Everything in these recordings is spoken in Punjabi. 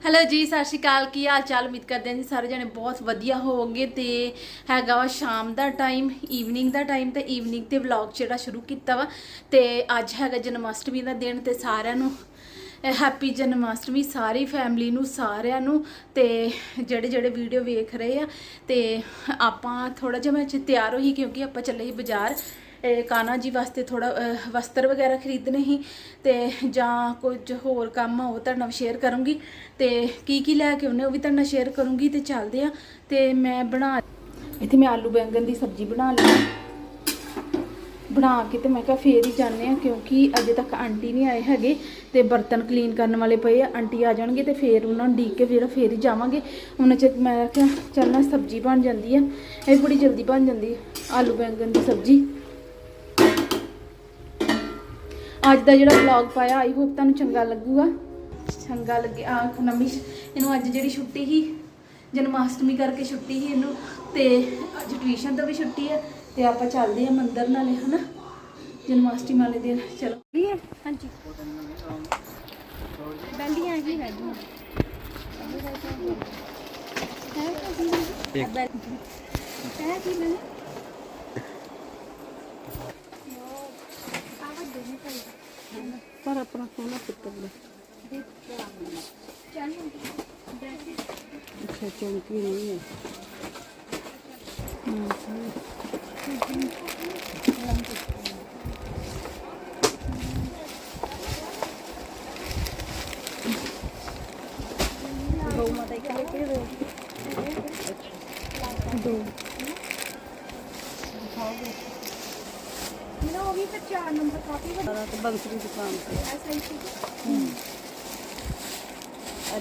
ਹੈਲੋ ਜੀ, ਸਤਿ ਸ਼੍ਰੀ ਅਕਾਲ। ਕੀ ਹਾਲ ਚਾਲ? ਉਮੀਦ ਕਰਦੇ ਹਾਂ ਜੀ ਸਾਰੇ ਜਣੇ ਬਹੁਤ ਵਧੀਆ ਹੋਵੋਗੇ ਤੇ ਹੈਗਾ ਵਾ ਸ਼ਾਮ ਦਾ ਟਾਈਮ ਈਵਨਿੰਗ ਦਾ ਟਾਈਮ ਤੇ ਈਵਨਿੰਗ ਤੇ ਵਲੌਗ ਜਿਹੜਾ ਸ਼ੁਰੂ ਕੀਤਾ ਵਾ ਤੇ ਅੱਜ ਹੈਗਾ ਜਨਮਾਸ਼ਟਮੀ ਦਾ ਦਿਨ ਤੇ ਸਾਰਿਆਂ ਨੂੰ ਹੈਪੀ ਜਨਮਾਸ਼ਟਮੀ ਸਾਰੀ ਫੈਮਿਲੀ ਨੂੰ, ਸਾਰਿਆਂ ਨੂੰ ਤੇ ਜਿਹੜੇ ਜਿਹੜੇ ਵੀਡੀਓ ਵੇਖ ਰਹੇ ਆ ਤੇ ਆਪਾਂ ਥੋੜਾ ਜਿਹਾ ਮੈਂ ਚ ਤਿਆਰ ਹੋਈ ਕਿਉਂਕਿ ਆਪਾਂ ਚੱਲੇ ਸੀ ਬਾਜ਼ਾਰ ਕਾਨਾ ਜੀ ਵਾਸਤੇ ਥੋੜਾ ਵਸਤਰ ਵਗੈਰਾ ਖਰੀਦਣੇ ਸੀ ਤੇ ਜਾਂ ਕੁਝ ਹੋਰ ਕੰਮ ਆ, ਉਹ ਤੁਹਾਡੇ ਨਾਲ ਸ਼ੇਅਰ ਕਰੂੰਗੀ ਤੇ ਕੀ ਕੀ ਲੈ ਕੇ ਉਹਨੇ ਉਹ ਵੀ ਤੁਹਾਡੇ ਨਾਲ ਸ਼ੇਅਰ ਕਰੂੰਗੀ ਤੇ ਚੱਲਦੇ ਆ ਤੇ ਮੈਂ ਬਣਾ ਇੱਥੇ ਮੈਂ ਆਲੂ ਬੈਂਗਣ ਦੀ ਸਬਜ਼ੀ ਬਣਾ ਲਈ ਬਣਾ ਕੇ ਤੇ ਮੈਂ ਕਿਹਾ ਫੇਰ ਹੀ ਜਾਂਦੇ ਆ ਕਿਉਂਕਿ ਅਜੇ ਤੱਕ ਆਂਟੀ ਨਹੀਂ ਆਏ ਹੈਗੇ ਤੇ ਬਰਤਨ ਕਲੀਨ ਕਰਨ ਵਾਲੇ ਪਏ ਆ, ਆਂਟੀ ਆ ਜਾਣਗੇ ਤੇ ਫੇਰ ਉਹਨਾਂ ਨੂੰ ਡੀਕ ਕੇ ਫਿਰ, ਫੇਰ ਹੀ ਜਾਵਾਂਗੇ। ਉਹਨਾਂ ਚ ਮੈਂ ਕਿਹਾ ਚੱਲ ਨਾ ਸਬਜ਼ੀ ਬਣ ਜਾਂਦੀ ਆ, ਇਹ ਬੜੀ ਜਲਦੀ ਬਣ ਜਾਂਦੀ ਆਲੂ ਬੈਂਗਣ ਦੀ ਸਬਜ਼ੀ। ਅੱਜ ਦਾ ਜਿਹੜਾ ਵਲੌਗ ਪਾਇਆ ਆਈ ਹੋਪ ਤੁਹਾਨੂੰ ਚੰਗਾ ਲੱਗੂਗਾ। ਚੰਗਾ ਲੱਗੇ ਆ ਨਵੀਂ ਇਹਨੂੰ ਅੱਜ ਜਿਹੜੀ ਛੁੱਟੀ ਸੀ ਜਨਮਾਸ਼ਟਮੀ ਕਰਕੇ ਛੁੱਟੀ ਸੀ ਇਹਨੂੰ ਤੇ ਅੱਜ ਟਿਊਸ਼ਨ ਤੋਂ ਵੀ ਛੁੱਟੀ ਹੈ ਤੇ ਆਪਾਂ ਚੱਲਦੇ ਆ ਮੰਦਿਰ ਨਾਲੇ ਹਨਾ? ਜਨਮਾਸ਼ਟਮੀ ਵਾਲੇ ਦਿਨ ਚਲੋ। ਹੈ ਹਾਂਜੀ। ਬੈਲੀਆਂ ਹੀ ਰਹਿ ਗਈਆਂ ਹੈ ਹੈ ਕੀ ਮੈਂ ਪਰ ਆਪਣਾ ਸੋਨਾ ਪੁੱਤਰ ਦਾ ਅੱਛਾ ਚੌਂਕੀ ਨਹੀਂ ਹੈ। ਦੋ ਦੋ ਨਾ ਉਹ ਵੀ ਫਿਰ 4 ਨੰਬਰ ਕਾਫੀ ਵੱਡਾ ਸਾਰਾ ਤੇ ਬੰਸਰੀ ਦੁਕਾਨ ਤੇ ਐਸਾ ਹੀ ਸੀ ਆ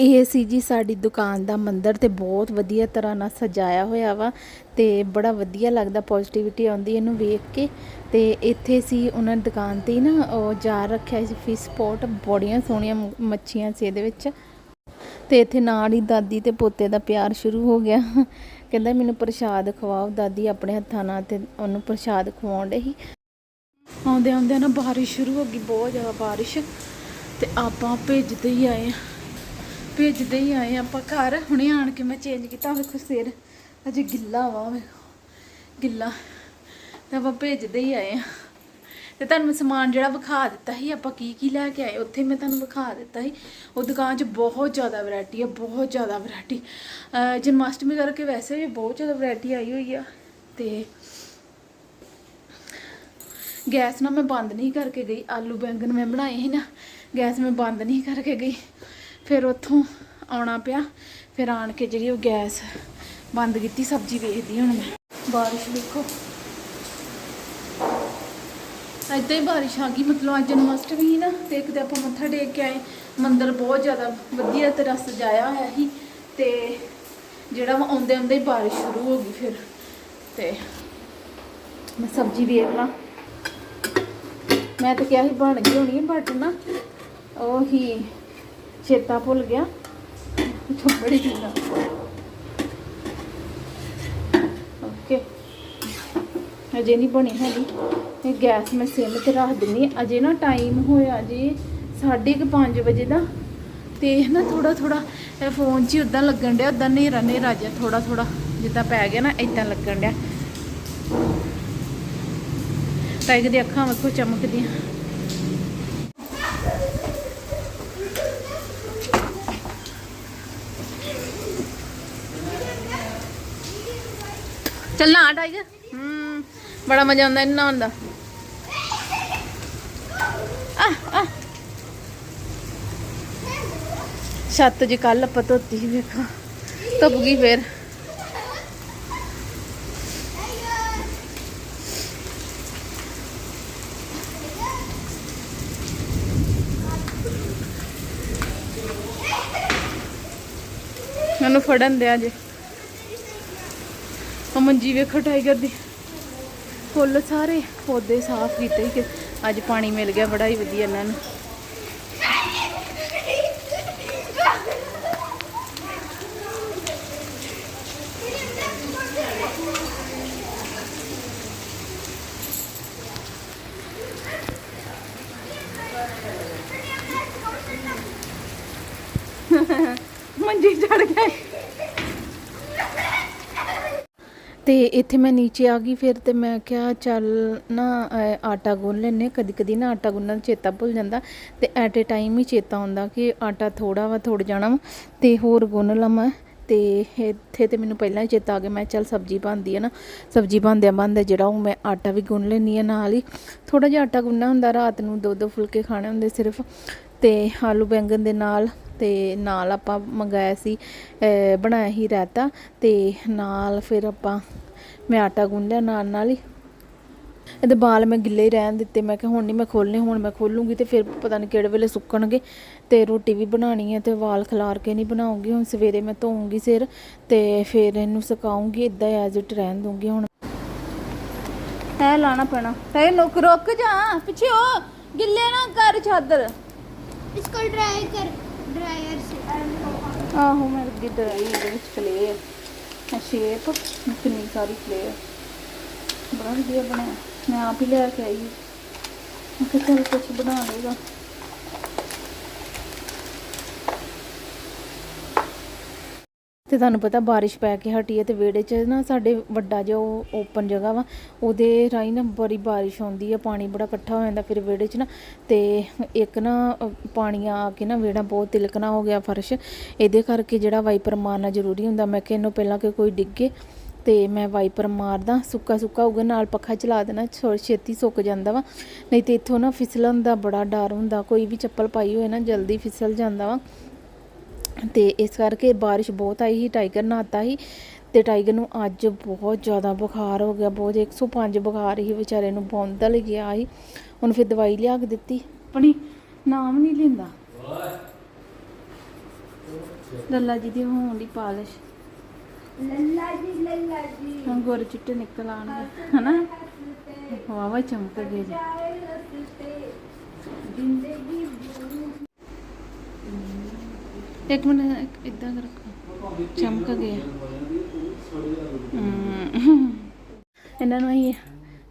ਇਹ ਸੀ ਜੀ ਸਾਡੀ ਦੁਕਾਨ ਦਾ ਮੰਦਰ ਤੇ ਬਹੁਤ ਵਧੀਆ ਤਰ੍ਹਾਂ ਨਾਲ ਸਜਾਇਆ ਹੋਇਆ ਵਾ ਤੇ ਬੜਾ ਵਧੀਆ ਲੱਗਦਾ ਪੋਜ਼ਿਟਿਵਿਟੀ ਆਉਂਦੀ ਇਹਨੂੰ ਵੇਖ ਕੇ। ਤੇ ਇੱਥੇ ਸੀ ਉਹਨਾਂ ਨੇ ਦੁਕਾਨ ਤੇ ਹੀ ਨਾ ਉਹ ਜਾਰ ਰੱਖਿਆ ਸੀ ਫਿਸ਼ ਪੋਟ ਬੜੀਆਂ ਸੋਹਣੀਆਂ ਮ- ਮੱਛੀਆਂ ਸੀ ਇਹਦੇ ਵਿੱਚ। ਤੇ ਇੱਥੇ ਨਾਲ ਹੀ ਦਾਦੀ ਤੇ ਪੋਤੇ ਦਾ ਪਿਆਰ ਸ਼ੁਰੂ ਹੋ ਗਿਆ। ਕਹਿੰਦਾ ਮੈਨੂੰ ਪ੍ਰਸ਼ਾਦ ਖਵਾਓ, ਦਾਦੀ ਆਪਣੇ ਹੱਥਾਂ ਨਾਲ ਤੇ ਉਹਨੂੰ ਪ੍ਰਸ਼ਾਦ ਖਵਾਉਣ ਡਈ। ਸੀ ਆਉਂਦੇ ਆਉਂਦੇ ਨਾ ਬਾਰਿਸ਼ ਸ਼ੁਰੂ ਹੋ ਗਈ, ਬਹੁਤ ਜ਼ਿਆਦਾ ਬਾਰਿਸ਼। ਤੇ ਆਪਾਂ ਭੇਜਦੇ ਹੀ ਆਏ ਹਾਂ। ਭੇਜਦੇ ਹੀ ਆਏ ਆਪਾਂ ਘਰ ਹੁਣੇ ਆਣ ਕੇ ਮੈਂ ਚੇਂਜ ਕੀਤਾ। ਵੇਖੋ ਸਿਰ। ਅਜੇ ਗਿੱਲਾ ਵਾ ਵੇਖੋ ਗਿੱਲਾ। ਤਾਂ ਆਪਾਂ ਭੇਜਦੇ ਹੀ ਆਏ ਆ। ਤੇ ਤੁਹਾਨੂੰ ਮੈਂ ਸਮਾਨ ਜਿਹੜਾ ਵਿਖਾ ਦਿੱਤਾ ਸੀ, ਆਪਾਂ ਕੀ ਕੀ ਲੈ ਕੇ ਆਏ? ਉੱਥੇ ਮੈਂ ਤੁਹਾਨੂੰ ਵਿਖਾ ਦਿੱਤਾ ਸੀ। ਉਹ ਦੁਕਾਨ 'ਚ ਬਹੁਤ ਜ਼ਿਆਦਾ ਵੈਰਾਈਟੀ ਆ, ਬਹੁਤ ਜ਼ਿਆਦਾ ਵੈਰਾਈਟੀ ਜਨਮਾਸ਼ਟਮੀ ਕਰਕੇ ਵੈਸੇ ਵੀ ਬਹੁਤ ਜ਼ਿਆਦਾ ਵੈਰਾਈਟੀ ਆਈ ਹੋਈ ਆ। ਤੇ ਗੈਸ ਨਾ ਮੈਂ ਬੰਦ ਨਹੀਂ ਕਰਕੇ ਗਈ। ਆਲੂ ਬੈਂਗਣ ਮੈਂ ਬਣਾਏ ਸੀ ਨਾ। ਗੈਸ ਮੈਂ ਬੰਦ ਨਹੀਂ ਕਰਕੇ ਗਈ। ਫਿਰ ਉੱਥੋਂ ਆਉਣਾ ਪਿਆ। ਫਿਰ ਆਣ ਕੇ ਜਿਹੜੀ ਉਹ ਗੈਸ ਬੰਦ ਕੀਤੀ, ਸਬਜ਼ੀ ਵੇਖਦੀ ਹੁਣ ਮੈਂ। ਬਾਰਿਸ਼ ਦੇਖੋ ਏਦਾਂ ਹੀ ਬਾਰਿਸ਼ ਆ ਗਈ। ਮਤਲਬ ਅੱਜ ਜਨਮਸ਼ਟਮੀ ਸੀ ਨਾ, ਤੇ ਇੱਕ ਤੇ ਆਪਾਂ ਮੱਥਾ ਟੇਕ ਕੇ ਆਏ। ਮੰਦਰ ਬਹੁਤ ਜ਼ਿਆਦਾ ਵਧੀਆ ਤਰ੍ਹਾਂ ਸਜਾਇਆ ਹੋਇਆ ਸੀ। ਤੇ ਜਿਹੜਾ ਵਾ ਆਉਂਦੇ ਆਉਂਦੇ ਹੀ ਬਾਰਿਸ਼ ਸ਼ੁਰੂ ਹੋ ਗਈ ਫਿਰ। ਤੇ ਮੈਂ ਸਬਜ਼ੀ ਵੇਖ ਲਾਂ। ਮੈਂ ਤਾਂ ਕਿਹਾ ਸੀ ਬਣ ਗਈ ਹੋਣੀ ਬਟ ਨਾ ਉਹ ਹੀ ਚੇਤਾ ਭੁੱਲ ਗਿਆ। ਬੜੀ ਕਿੰਨਾ ਓਕੇ ਅਜੇ ਨਹੀਂ ਬਣੀ ਹੈਗੀ। ਤੇ ਗੈਸ ਮੈਂ ਸਿਮ ਤੇ ਰੱਖ ਦਿੰਨੀ ਅਜੇ ਨਾ ਟਾਈਮ ਹੋਇਆ ਜੀ 5:30 ਵਜੇ ਦਾ। ਤੇ ਨਾ ਥੋੜਾ ਥੋੜਾ ਫੋਨ 'ਚ ਹੀ ਉਦਾਂ ਲੱਗਣ ਡਿਆ। ਉਦਾਂ ਹਨੇਰਾ ਹਨੇਰਾ ਜਿਹਾ ਥੋੜਾ ਥੋੜਾ ਜਿੱਦਾਂ ਪੈ ਗਿਆ ਨਾ ਇਦਾਂ ਲੱਗਣ ਡਿਆ। ਟਾਈਗਰ ਦੀ ਅੱਖਾਂ ਵੇਖੋ ਚਮਕਦੀਆਂ। ਚੱਲ ਨਾ ਟਾਈਗਰ ਹੂੰ, ਬੜਾ ਮਜ਼ਾ ਆਉਂਦਾ ਇਹਨਾਂ ਹੁੰਦਾ ਆ ਛੱਤ ਜੀ ਕੱਲ ਆਪਾਂ ਧੋਤੀ ਸੀ, ਵੇਖੋ। ਧੁੱਪ ਗਈ ਫੇਰ। ਮੈਨੂੰ ਫੜਨ ਦਿਆ ਜੇ। ਉਹ ਮੰਜੀ ਵੇਖੋ ਟਾਈਗਰ ਦੀ। ਫੁੱਲ ਸਾਰੇ ਪੌਦੇ ਸਾਫ਼ ਕੀਤੇ ਅੱਜ ਪਾਣੀ ਮਿਲ ਗਿਆ, ਬੜਾ ਹੀ ਵਧੀਆ ਇਹਨਾਂ ਨੂੰ ਮੰਜੀ ਚੜ ਗਏ ਤੇ ਇੱਥੇ ਮੈਂ ਨੀਚੇ ਆ ਗਈ ਫਿਰ ਤੇ ਮੈਂ ਕਿਹਾ ਚੱਲ ਨਾ ਆਟਾ ਗੁੰਨ ਲੈਨੇ ਕਦੀ ਕਦੀ ਨਾ ਆਟਾ ਗੁੰਨਣ ਚੇਤਾ ਭੁੱਲ ਜਾਂਦਾ ਤੇ ਐਟ ਏ ਟਾਈਮ ਹੀ ਚੇਤਾ ਆਉਂਦਾ ਕਿ ਆਟਾ ਥੋੜਾ ਵਾ ਥੋੜ ਜਾਣਾ ਵਾ ਤੇ ਹੋਰ ਗੁੰਨ ਲਵਾਂ ਤੇ ਇੱਥੇ ਤੇ ਮੈਨੂੰ ਪਹਿਲਾਂ ਹੀ ਚੇਤਾ ਆ ਗਿਆ। ਮੈਂ ਚੱਲ ਸਬਜ਼ੀ ਬਣਦੀ ਹੈ ਨਾ, ਸਬਜ਼ੀ ਬਣਦਿਆਂ ਬਣਦਿਆਂ ਜਿਹੜਾ ਉਹ ਮੈਂ ਆਟਾ ਵੀ ਗੁੰਨ ਲੈਣੀ ਆ ਨਾਲ ਹੀ। ਥੋੜਾ ਜਿਹਾ ਆਟਾ ਗੁੰਨਣਾ ਹੁੰਦਾ, ਰਾਤ ਨੂੰ ਦੋ ਦੋ ਫੁਲਕੇ ਖਾਣੇ ਹੁੰਦੇ ਸਿਰਫ। ਤੇ ਆਲੂ ਬੈਂਗਣ ਦੇ ਨਾਲ ਅਤੇ ਨਾਲ ਆਪਾਂ ਮੰਗਾਇਆ ਸੀ ਬਣਾਇਆ ਹੀ ਰਾਇਤਾ ਤੇ ਨਾਲ ਫਿਰ ਆਪਾਂ ਮੈਂ ਆਟਾ ਗੁੰਨ ਲਿਆ ਨਾਲ ਨਾਲ ਹੀ। ਇਹਦੇ ਬਾਲ ਮੈਂ ਗਿੱਲੇ ਹੀ ਰਹਿਣ ਦਿੱਤੇ, ਮੈਂ ਕਿਹਾ ਹੁਣ ਨਹੀਂ ਮੈਂ ਖੋਲਨੇ ਹੁਣ ਮੈਂ ਖੋਲੂੰਗੀ ਤੇ ਫਿਰ ਪਤਾ ਨਹੀਂ ਕਿਹੜੇ ਵੇਲੇ ਸੁੱਕਣਗੇ ਤੇ ਰੋਟੀ ਵੀ ਬਣਾਣੀ ਹੈ ਤੇ ਵਾਲ ਖਿਲਾਰ ਕੇ ਨਹੀਂ ਬਣਾਉਂਗੀ, ਹੁਣ ਸਵੇਰੇ ਮੈਂ ਧੋਉਂਗੀ ਸਿਰ ਤੇ ਫਿਰ ਇਹਨੂੰ ਸੁਕਾਉਂਗੀ ਇਦਾਂ ਐਜ਼ ਇਟ ਰਹਿਣ ਦੂੰਗੀ ਹੁਣ। ਐ ਲਾਣਾ ਪੈਣਾ ਤੈ ਨੁਕ, ਰੁਕ ਜਾ, ਪਿੱਛੇ ਹੋ, ਗਿੱਲੇ ਨਾ ਕਰ ਚਾਦਰ। इसको ड्राई कर ड्रायर से ਆਹੋ ਮੈਂ ਅੱਗੇ ਡਰਾਈ ਦੇ ਵਿੱਚ ਕਲੇ ਹੈ ਸ਼ੇਪ ਕਿੰਨੀ ਸਾਰੀ ਕਲੇ ਬੜਾ ਵਧੀਆ ਬਣਾਇਆ ਮੈਂ ਆਪ ਹੀ ਲੈ ਕੇ ਆਈ ਮੈਂ ਕਿਹਾ ਚੱਲ ਕੁਝ ਬਣਾ ਲੇਗਾ ਤੇ ਤੁਹਾਨੂੰ ਪਤਾ ਬਾਰਿਸ਼ ਪੈ ਕੇ ਹਟੀ ਹੈ ਤੇ ਵਿਹੜੇ 'ਚ ਨਾ ਸਾਡੇ ਵੱਡਾ ਜਿਹਾ ਉਹ ਓਪਨ ਜਗ੍ਹਾ ਵਾ, ਉਹਦੇ ਰਾਹੀਂ ਨਾ ਬੜੀ ਬਾਰਿਸ਼ ਆਉਂਦੀ ਹੈ, ਪਾਣੀ ਬੜਾ ਇਕੱਠਾ ਹੋ ਜਾਂਦਾ ਫਿਰ ਵਿਹੜੇ 'ਚ ਨਾ, ਤੇ ਇੱਕ ਨਾ ਪਾਣੀ ਆ ਕੇ ਨਾ ਵਿਹੜਾ ਬਹੁਤ ਤਿਲਕਣਾ ਹੋ ਗਿਆ ਫਰਸ਼, ਇਹਦੇ ਕਰਕੇ ਜਿਹੜਾ ਵਾਈਪਰ ਮਾਰਨਾ ਜ਼ਰੂਰੀ ਹੁੰਦਾ। ਮੈਂ ਕਿ ਇਹਨੂੰ ਪਹਿਲਾਂ ਕਿ ਕੋਈ ਡਿੱਗੇ ਤੇ ਮੈਂ ਵਾਈਪਰ ਮਾਰਦਾ, ਸੁੱਕਾ ਸੁੱਕਾ ਹੋਊਗਾ, ਨਾਲ ਪੱਖਾ ਚਲਾ ਦੇਣਾ, ਛੋ- ਛੇਤੀ ਸੁੱਕ ਜਾਂਦਾ ਵਾ। ਨਹੀਂ ਤੇ ਇੱਥੋਂ ਨਾ ਫਿਸਲਣ ਦਾ ਬੜਾ ਡਰ ਹੁੰਦਾ, ਕੋਈ ਵੀ ਚੱਪਲ ਪਾਈ ਹੋਏ ਨਾ ਜਲਦੀ ਫਿਸਲ ਜਾਂਦਾ ਵਾ। ਤੇ ਇਸ ਕਰਕੇ بارش ਬਹੁਤ ਆਈ ਸੀ ਟਾਈਗਰ ਨਾਤਾ ਸੀ ਤੇ ਟਾਈਗਰ ਨੂੰ ਅੱਜ ਬਹੁਤ ਜ਼ਿਆਦਾ ਬੁਖਾਰ ਹੋ ਗਿਆ ਬਹੁਤ 105 ਬੁਖਾਰ ਹੀ ਵਿਚਾਰੇ ਨੂੰ ਬੌਂਦਲ ਗਿਆ ਸੀ। ਹੁਣ ਫਿਰ ਦਵਾਈ ਲਿਆ ਕੇ ਦਿੱਤੀ। ਆਪਣੀ ਨਾਮ ਨਹੀਂ ਲੈਂਦਾ। ਲੱਲਾ ਜੀ ਦੀ ਹੋਣ ਦੀ ਪਾਲਿਸ਼। ਲੱਲਾ ਜੀ ਲੱਲਾ ਜੀ। ਹੁਣ ਗੋਰ ਚਿੱਟੇ ਨਿਕਲ ਆਣਗੇ ਹਨਾ? ਵਾਵਾ ਚਮਕ ਗਏ ਜੀ। ਜ਼ਿੰਦਗੀ ਇੱਕ ਮਿੰਟ, ਇਦਾਂ ਰੱਖੋ ਚਮਕ ਗਿਆ ਇਹਨਾਂ ਨੂੰ ਅਸੀਂ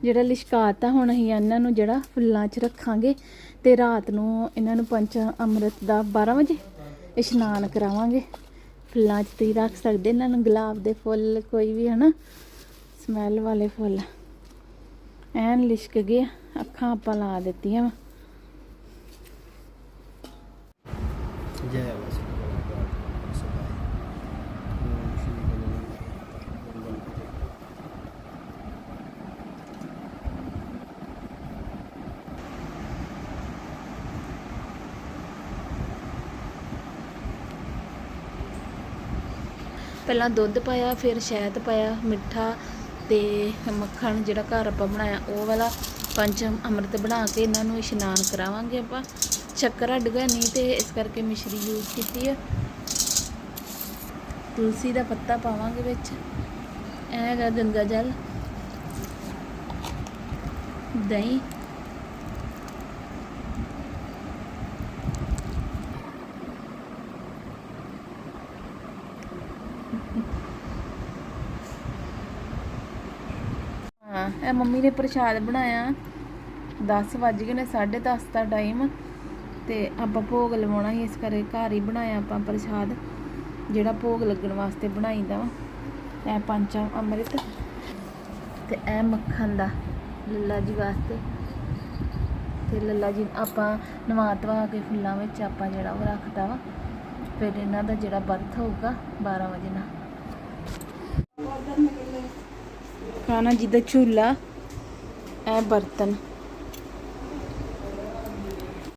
ਜਿਹੜਾ ਲਿਸ਼ਕਾਤਾ ਹੁਣ ਅਸੀਂ ਇਹਨਾਂ ਨੂੰ ਜਿਹੜਾ ਫੁੱਲਾਂ 'ਚ ਰੱਖਾਂਗੇ ਤੇ ਰਾਤ ਨੂੰ ਇਹਨਾਂ ਨੂੰ ਪੰਚ ਅੰਮ੍ਰਿਤ ਦਾ 12 ਵਜੇ ਇਸ਼ਨਾਨ ਕਰਾਵਾਂਗੇ। ਫੁੱਲਾਂ 'ਚ ਤੁਸੀਂ ਰੱਖ ਸਕਦੇ ਇਹਨਾਂ ਨੂੰ, ਗੁਲਾਬ ਦੇ ਫੁੱਲ, ਕੋਈ ਵੀ, ਹਨਾ? ਸਮੈਲ ਵਾਲੇ ਫੁੱਲ। ਐਨ ਲਿਸ਼ਕ ਗਏ ਅੱਖਾਂ ਆਪਾਂ ਲਾ ਦਿੱਤੀਆਂ ਵਾ ਜੈ ਵਸੁ ਸਦਾਈ ਓਮ ਸ਼੍ਰੀ ਗੁਰੂ ਗ੍ਰੰਥ ਪਹਿਲਾਂ ਦੁੱਧ ਪਾਇਆ, ਫਿਰ ਸ਼ਹਿਦ ਪਾਇਆ, ਮਿੱਠਾ ਤੇ ਮੱਖਣ ਜਿਹੜਾ ਘਰ ਆਪਾਂ ਬਣਾਇਆ, ਉਹ ਵਾਲਾ ਪੰਜ ਅੰਮ੍ਰਿਤ ਬਣਾ ਕੇ ਇਹਨਾਂ ਨੂੰ ਇਸ਼ਨਾਨ ਕਰਾਵਾਂਗੇ ਆਪਾਂ। ਸ਼ੱਕਰ ਅੱਡ ਗਿਆ, ਨਹੀਂ ਤੇ ਇਸ ਕਰਕੇ ਮਿਸ਼ਰੀ ਯੂਜ਼ ਕੀਤੀ ਆ। ਤੁਲਸੀ ਦਾ ਪੱਤਾ ਪਾਵਾਂਗੇ ਵਿੱਚ। ਇਹ ਹੈਗਾ ਗੰਗਾ ਜਲ। ਦਹੀਂ। ਹਾਂ, ਇਹ ਮੰਮੀ ਨੇ ਪ੍ਰਸ਼ਾਦ ਬਣਾਇਆ। 10 ਵੱਜ ਗਏ ਨੇ 10:30 ਦਾ ਟਾਈਮ ਤੇ ਆਪਾਂ ਭੋਗ ਲਵਾਉਣਾ ਸੀ, ਇਸ ਕਰਕੇ ਘਰ ਹੀ ਬਣਾਇਆ ਆਪਾਂ ਪ੍ਰਸ਼ਾਦ, ਜਿਹੜਾ ਭੋਗ ਲੱਗਣ ਵਾਸਤੇ ਬਣਾਈਦਾ ਵਾ। ਇਹ ਪੰਚਾ ਅੰਮ੍ਰਿਤ ਤੇ ਇਹ ਮੱਖਣ ਦਾ ਲੱਲਾ ਜੀ ਵਾਸਤੇ। ਤੇ ਲੱਲਾ ਜੀ, ਆਪਾਂ ਨਵਾ ਧਵਾ ਕੇ ਫੁੱਲਾਂ ਵਿੱਚ ਆਪਾਂ ਜਿਹੜਾ ਉਹ ਰੱਖਦਾ ਵਾ। ਫਿਰ ਇਹਨਾਂ ਦਾ ਜਿਹੜਾ ਬਰਥ ਹੋਊਗਾ 12 ਵਜੇ ਨਾਲ। ਖਾਣਾ ਜਿੱਦਾਂ ਝੂਲਾ ਇਹ ਬਰਤਨ।